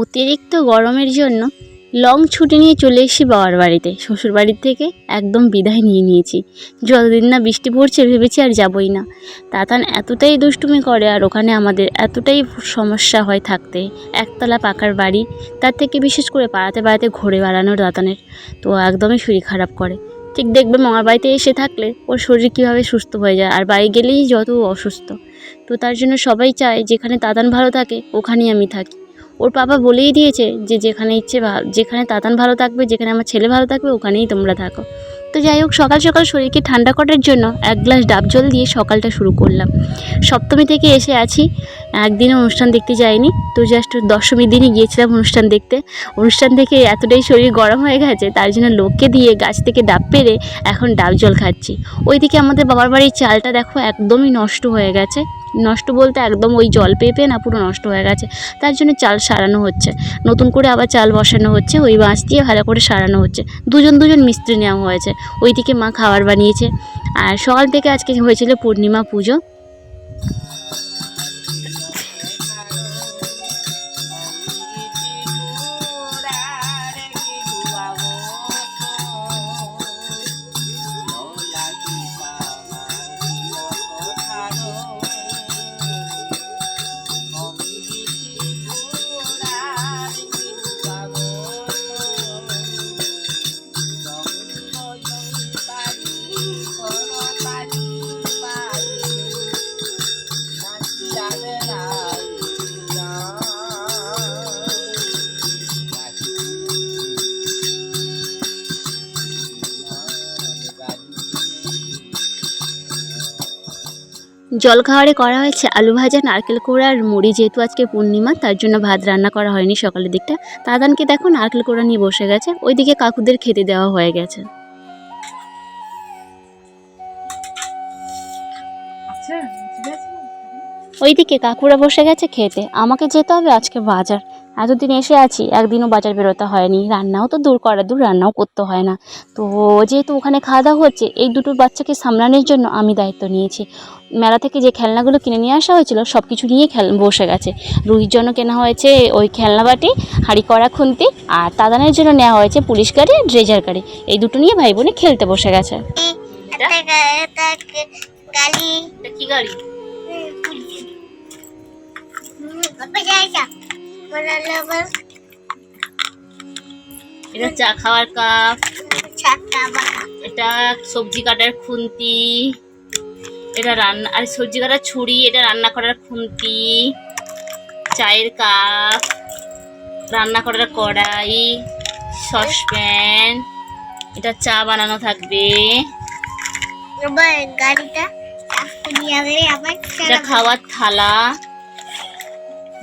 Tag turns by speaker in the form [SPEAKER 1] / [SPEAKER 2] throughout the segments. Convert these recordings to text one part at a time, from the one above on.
[SPEAKER 1] অতিরিক্ত গরমের জন্য লং ছুটি নিয়ে চলে এসেছি বাবার বাড়িতে। শ্বশুর বাড়ির থেকে একদম বিদায় নিয়ে নিয়েছি। যতদিন না বৃষ্টি পড়ছে ভেবেছি আর যাবই না। তাতান এতটাই দুষ্টুমি করে আর ওখানে আমাদের এতটাই সমস্যা হয় থাকতে। একতলা পাকার বাড়ি, তার থেকে বিশেষ করে পাড়াতে পাড়াতে ঘুরে বেড়ানোর দাতানের তো একদমই শরীর খারাপ করে। ঠিক দেখবে মামার বাড়িতে এসে থাকলে ওর শরীর কীভাবে সুস্থ হয়ে যায় আর বাড়ি গেলেই যত অসুস্থ। তো তার জন্য সবাই চায় যেখানে তাতান ভালো থাকে, ওখানেই আমি থাকি। ওর বাবা বলেই দিয়েছে যে যেখানে ইচ্ছে যেখানে তাতান ভালো থাকবে, যেখানে আমার ছেলে ভালো থাকবে, ওখানেই তোমরা থাকো। তো যাই হোক, সকাল সকাল শরীরকে ঠান্ডা করার জন্য এক গ্লাস ডাব জল দিয়ে সকালটা শুরু করলাম। সপ্তমী থেকে এসে আছি। একদিনও অনুষ্ঠান দেখতে যাইনি। তো জাস্ট দশমীর দিনই গিয়েছিলাম অনুষ্ঠান দেখতে। অনুষ্ঠান থেকে এতটাই শরীর গরম হয়ে গেছে, তার জন্য লোককে দিয়ে গাছ থেকে ডাব পেরে এখন ডাব জল খাচ্ছি। ওইদিকে আমাদের বাবার বাড়ির চালটা দেখো একদমই নষ্ট হয়ে গেছে। নষ্ট বলতে একদম ওই জল পেয়ে পেয়ে না পুরো নষ্ট হয়ে গেছে। তার জন্য চাল সারানো হচ্ছে। নতুন করে আবার চাল বসানো হচ্ছে। ওই বাঁশ দিয়ে ভালো করে সারানো হচ্ছে। দুজন দুজন মিস্ত্রি নেওয়া হয়েছে। ওই দিকে মা খাবার বানিয়েছে। আর সকাল থেকে আজকে হয়েছিল পূর্ণিমা পুজো। জলখাবারে করা হয়েছে আলু ভাজা, নারকেল কোড়া আর মুড়ি। যেহেতু আজকে পূর্ণিমা, তার জন্য ভাত রান্না করা হয়নি সকালের দিকটা। তাদানকে দেখো নারকেল কোড়া নিয়ে বসে গেছে। ওইদিকে কাকুদের খেতে দেওয়া হয়ে গেছে। ওইদিকে কাকুরা বসে গেছে খেতে। আমাকে যেতে হবে আজকে বাজার। এতদিন এসে আছি একদিনও বাজার বেরোতে হয়নি। রান্নাও তো দূর করা দূর রান্নাও করতে হয় না। তো যেহেতু ওখানে খাওয়া দাওয়া হচ্ছে এই দুটো বাচ্চাকে সামলানোর জন্য আমি দায়িত্ব নিয়েছি। মেলা থেকে যে খেলনাগুলো কিনে নিয়ে আসা হয়েছিল সব কিছু নিয়ে খেল বসে গেছে। রুহির জন্য কেনা হয়েছে ওই খেলনা বাটি হাঁড়ি কড়া খুন্তি আর তাদানের জন্য নেওয়া হয়েছে পুলিশ গাড়ি ড্রেজার গাড়ি। এই দুটো নিয়ে ভাই বোনে খেলতে বসে গেছে। কি গাড়ি? এটা চা খাওয়ার কাপ। এটা সবজি কাটার খুন্তি। এটা রান্না আর সবজি কাটার ছুরি এটা রান্না করার খুন্তি। চায়ের কাপ রান্না করার কড়াই সসপ্যান এটা চা বানানো থাকবে।
[SPEAKER 2] গাড়িটা
[SPEAKER 1] এটা খাওয়ার থালা।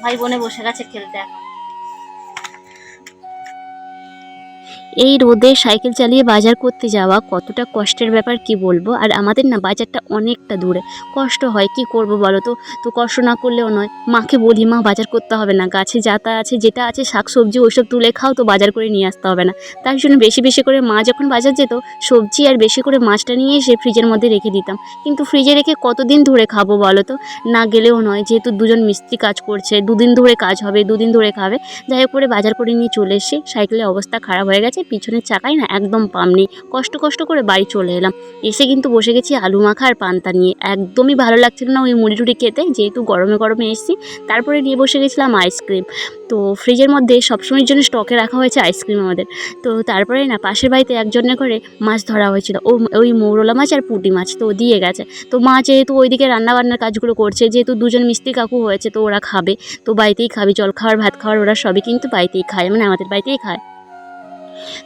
[SPEAKER 1] ভাই বোনে বসে গেছে খেলতে এখন। এই রোদে সাইকেল চালিয়ে বাজার করতে যাওয়া কতটা কষ্টের ব্যাপার কি বলব? আর আমাদের না বাজারটা অনেকটা দূরে। কষ্ট হয়, কি করব বলো তো? তো কষ্ট না করলেও নয়। মাকে বলি, মা, বাজার করতে হবে না। গাছে যা তা আছে, যেটা আছে, শাক, সবজি, ওইসব তুলে খাও, তো বাজার করে নিয়ে আসতে হবে না। তার জন্য বেশি বেশি করে মা যখন বাজার যেত, সবজি আর বেশি করে মাছটা নিয়ে এসে ফ্রিজের মধ্যে রেখে দিতাম। কিন্তু ফ্রিজে রেখে কতদিন ধরে খাব বলো তো? না গেলেও নয়, যেহেতু দুজন মিস্ত্রি কাজ করছে, দুদিন ধরে কাজ হবে, দুদিন ধরে খাবে। যাই করে বাজার করে নিয়ে চলে এসে সাইকেলের অবস্থা খারাপ হয়ে গেছে। পিছনের চাকায় না একদম পাম নেই। কষ্ট কষ্ট করে বাড়ি চলে এলাম। এসে কিন্তু বসে গেছি আলু মাখা আর পান্তা নিয়ে। একদমই ভালো লাগছিল না ওই মুড়ি টুড়ি খেতে। যেহেতু গরমে গরমে এসেছি, তারপরে নিয়ে বসে গেছিলাম আইসক্রিম। তো ফ্রিজের মধ্যে সবসময়ের জন্য স্টকে রাখা হয়েছে আইসক্রিম আমাদের। তো তারপরে না পাশের বাড়িতে একজনের করে মাছ ধরা হয়েছিল। ও ওই মৌরলা মাছ আর পুঁটি মাছ তো দিয়ে গেছে। তো মা যেহেতু ওইদিকে রান্নাবান্নার কাজগুলো করছে, যেহেতু দুজন মিস্ত্রি কাকু হয়েছে তো ওরা খাবে। তো বাড়িতেই খাবে, জল খাওয়ার, ভাত খাওয়ার ওরা সবই কিন্তু বাড়িতেই খায়। মানে আমাদের বাড়িতেই খায়।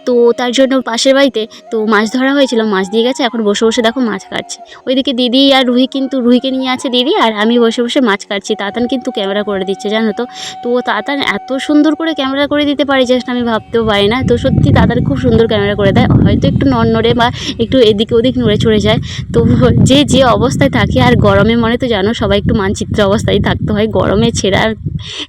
[SPEAKER 1] তো তার জন্য পাশের বাড়িতে, তো মাছ ধরা হয়েছিল, মাছ দিয়ে গেছে, এখন বসে বসে দেখো মাছ কাটছে। ওইদিকে দিদি আর রুহি কিন্তু, রুহিকে নিয়ে আছে দিদি, আর আমি বসে বসে মাছ কাটছি। তাতান কিন্তু ক্যামেরা করে দিচ্ছে, জানো তো? তো তাতান এত সুন্দর করে ক্যামেরা করে দিতে পারে, জাস্ট আমি ভাবতেও পারি না। তো সত্যি তাতান খুব সুন্দর ক্যামেরা করে দেয়। হয়তো একটু নড়ে বা একটু এদিকে ওদিক নড়ে চড়ে যায়। তো যে যে অবস্থায় থাকে, আর গরমে মনে তো জানো, সবাই একটু মানচিত্র অবস্থায় থাকতে হয়। গরমে ছেঁড়া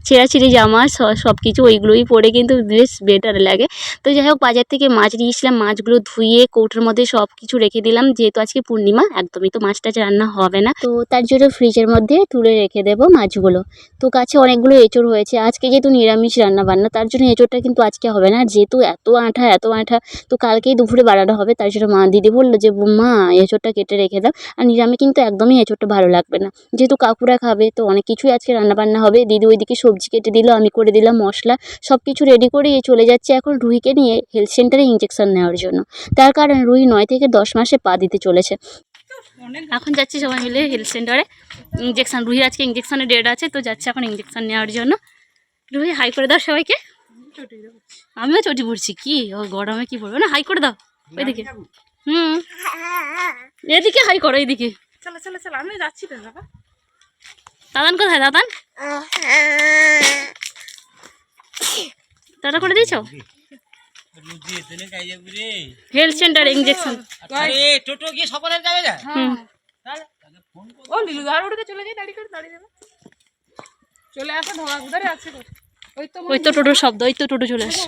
[SPEAKER 1] ছেঁড়া ছিঁড়ি জামা সব কিছু ওইগুলোই পরে কিন্তু বেশ বেটার লাগে। তো যাই হোক, বাজার থেকে মাছ নিয়েছিলাম, মাছগুলো ধুয়ে কৌটোর মধ্যে সব কিছু রেখে দিলাম। যেহেতু আজকে পূর্ণিমা, একদমই তো মাছ টাছ রান্না হবে না। তো তার জন্য ফ্রিজের মধ্যে তুলে রেখে দেবো মাছগুলো। তো কাছে অনেকগুলো এঁচড় হয়েছে। আজকে যেহেতু নিরামিষ রান্না বান্না তার জন্য এঁচড়টা কিন্তু আজকে হবে না। যেহেতু এত আঠা এত আঠা, তো কালকেই দুপুরে বাড়ানো হবে, তার জন্য মা দিদি বলল যে মা এঁচড়টা কেটে রেখে দাও। আর নিরামে কিন্তু একদমই এঁচড়টা ভালো লাগবে না। যেহেতু কাকুরা খাবে, তো অনেক কিছুই আজকে রান্না বান্না হবে। দিদি ওইদিকে সবজি কেটে দিল, আমি করে দিলাম মশলা সব কিছু রেডি করে চলে যাচ্ছে এখন রুহিকে নিয়ে হেলথ সেন্টারে ইঞ্জেকশন নেওয়ার জন্য। তার কারণ রুহি নয় থেকে দশ মাসে পা দিতে চলেছে। এখন যাচ্ছি সবাই মিলে হেলথ সেন্টারে ইঞ্জেকশন রুহির আজকে ইঞ্জেকশনের ডেট আছে, তো যাচ্ছে এখন ইঞ্জেকশন নেওয়ার জন্য। রুহি হাই করে দাও সবাইকে। আমিও চটি পড়ছি, কি? ও, গরমে কি পড়বে? না হাই করে দাও, ওইদিকে। হুম। এদিকে হাই করো এইদিকে
[SPEAKER 3] চলো চলো চলো আমি যাচ্ছি তো, বাবা।
[SPEAKER 1] দাদান কোথায় দাদান? টাটা করে দিয়েছ? হেলথ সেন্টারে ইঞ্জেকশন
[SPEAKER 4] আরে টোটো গিয়ে সকলের যাবে
[SPEAKER 1] হুম।
[SPEAKER 3] ও লিলু ধার উঠে চলে যাই দাঁড়িয়ে করে দাঁড়িয়ে যাবে। চলে আসো ধোয়া উধারে আছে ওই তো
[SPEAKER 1] ওই তো টোটোর শব্দ ওই তো টোটো চলে আসে।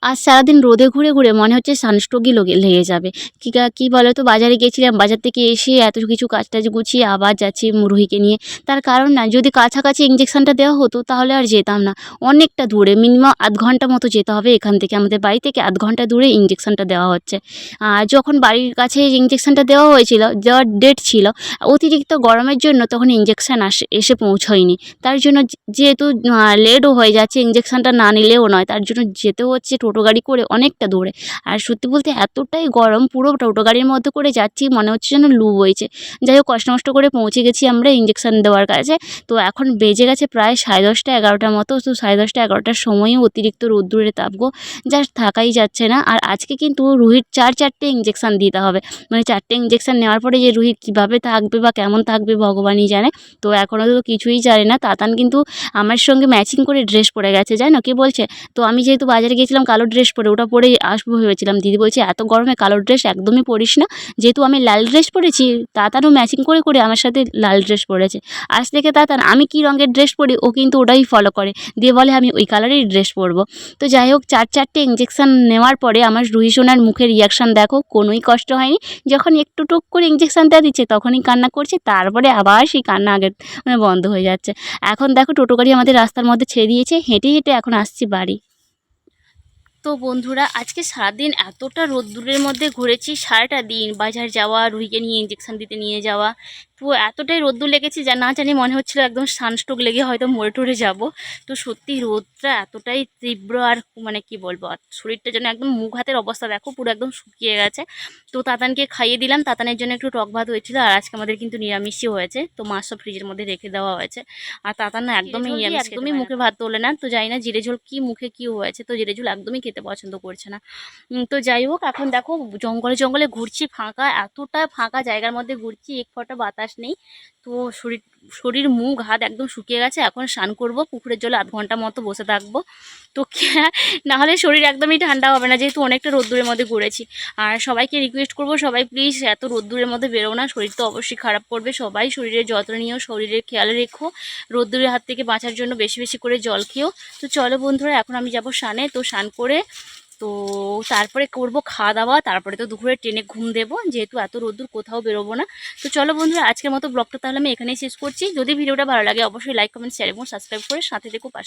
[SPEAKER 1] আজ সারাদিন রোদে ঘুরে ঘুরে মনে হচ্ছে সানস্ট্রোকই লেগে যাবে। কী কা- বলো তো বাজারে গেছিলাম বাজার থেকে এসে এত কিছু কাজ টাজ গুছিয়ে আবার যাচ্ছি মুরুহিকে নিয়ে। তার কারণ না, যদি কাছাকাছি ইঞ্জেকশনটা দেওয়া হতো তাহলে আর যেতাম না। অনেকটা দূরে মিনিমাম আধ ঘণ্টা মতো যেতে হবে এখান থেকে। আমাদের বাড়ি থেকে আধ ঘণ্টা দূরে ইঞ্জেকশনটা দেওয়া হচ্ছে। আর যখন বাড়ির কাছে ইঞ্জেকশানটা দেওয়া হয়েছিল, দেওয়ার ডেট ছিল, অতিরিক্ত গরমের জন্য তখন ইঞ্জেকশান আসে, এসে পৌঁছয়নি। তার জন্য যেহেতু লেটও হয়ে যাচ্ছে ইঞ্জেকশানটা না নিলেও নয়, তার জন্য যেতে হচ্ছে টোটো গাড়ি করে অনেকটা দূরে। আর সত্যি বলতে এতটাই গরম, পুরো টোটো গাড়ির মধ্যে করে যাচ্ছি, মনে হচ্ছে যেন লু বইছে। যাই হোক, কষ্ট নষ্ট করে পৌঁছে গেছি আমরা ইঞ্জেকশন দেওয়ার কাছে তো এখন বেজে গেছে প্রায় সাড়ে দশটা এগারোটার মতো, তো সাড়ে দশটা এগারোটার সময়ও অতিরিক্ত রোদ্দুরে তাপগো যা থাকাই যাচ্ছে না। আর আজকে কিন্তু রুহির চার চারটে ইঞ্জেকশান দিতে হবে। মানে চারটে ইঞ্জেকশান নেওয়ার পরে যে রুহি কীভাবে থাকবে বা কেমন থাকবে ভগবানই জানে। তো এখনও তো কিছুই জানে না। তাতান কিন্তু আমার সঙ্গে ম্যাচিং করে ড্রেস পরে গেছে, জানো? কি বলছে? তো আমি যেহেতু বাজারে গেছিলাম কালো ড্রেস পরে, ওটা পরেই আসব ভেবেছিলাম। দিদি বলছে, এত গরমে কালো ড্রেস একদমই পরিস না। যেহেতু আমি লাল ড্রেস পরেছি তাতানও ম্যাচিং করে করে আমার সাথে লাল ড্রেস পরেছে। আজ থেকে তাতান আমি কি রঙের ড্রেস পরি, ও কিন্তু ওটাই ফলো করে। দিয়ে বলে, আমি ওই কালারেরই ড্রেস পরবো। তো যাই হোক, চার চারটে ইঞ্জেকশান নেওয়ার পরে আমার রুহি সোনার মুখের রিয়াকশান দেখো, কোনোই কষ্ট হয়নি। যখন একটু টুক করে ইঞ্জেকশনটা দিচ্ছে, তখনই কান্না করছে, তারপরে আবার সেই কান্না আগের মানে বন্ধ হয়ে যাচ্ছে। এখন দেখো টোটো গাড়ি আমাদের রাস্তার মধ্যে ছেড়ে দিয়েছে, হেঁটে হেঁটে এখন আসছি বাড়ি। তো বন্ধুরা আজকে সারাদিন এতটা রোদ্দুরের মধ্যে ঘুরেছি সারাটা দিন বাজার যাওয়া রুহিকে নিয়ে ইঞ্জেকশন দিতে নিয়ে যাওয়া। তো এতটাই রোদ্দুর লেগেছে যা না জানি মনে হচ্ছিল একদম সানস্ট্রোক লেগে হয়তো মরে টরে যাব। তো সত্যি রোদটা এতটাই তীব্র আর মানে কি বলব আর শরীরটা যেন একদম মুখ হাতের অবস্থা দেখো পুরো একদম শুকিয়ে গেছে। তো তাতানকে খাইয়ে দিলাম তাতানের জন্য একটু টক ভাত হয়েছিল আর আজকে আমাদের কিন্তু নিরামিষই হয়েছে। তো মাছ সব ফ্রিজের মধ্যে রেখে দেওয়া হয়েছে। আর তাতান না একদমই একদমই মুখে ভাত তোলে না তো জানি না জিরে ঝোল কী মুখে কী হয়েছে। তো জিরে ঝোল একদমই খেতে পছন্দ করছে না। তো যাই হোক, এখন দেখো জঙ্গলে জঙ্গলে ঘুরছি, ফাঁকা, এতটা ফাঁকা জায়গার মধ্যে ঘুরছি, এক ফোঁটা বাতাস নেই। তো শরীর শরীর, মুখ, হাত একদম শুকিয়ে গেছে, এখন স্নান করব, পুকুরের জলে আধ ঘণ্টা মতো বসে থাকব। তো নাহলে শরীর একদমই ঠান্ডা হবে না, যেহেতু অনেকটা রোদ্দুরের মধ্যে ঘুরেছি। আর সবাইকে রিকোয়েস্ট করব, সবাই প্লিজ এত রোদ্দুরের মধ্যে বেরো না, শরীর তো অবশ্যই খারাপ করবে। সবাই শরীরের যত্ন নিও, শরীরের খেয়াল রেখো, রোদ্দুরের হাত থেকে বাঁচার জন্য বেশি বেশি করে জল খেও। তো চলো বন্ধুরা, এখন আমি যাব স্নানে। তো স্নান করে তো তারপরে করব খাওয়া দাওয়া তারপরে তো দুপুরে ট্রেনে ঘুম দেবো, যেহেতু এত রোদ্দুর কোথাও বেরোবো না। তো চলো বন্ধুরা, আজকের মতো ব্লগটা তাহলে আমি এখানেই শেষ করছি। যদি ভিডিওটা ভালো লাগে, অবশ্যই লাইক কমেন্ট শেয়ার এবং সাবস্ক্রাইব করে সাথে দেখো পাশে।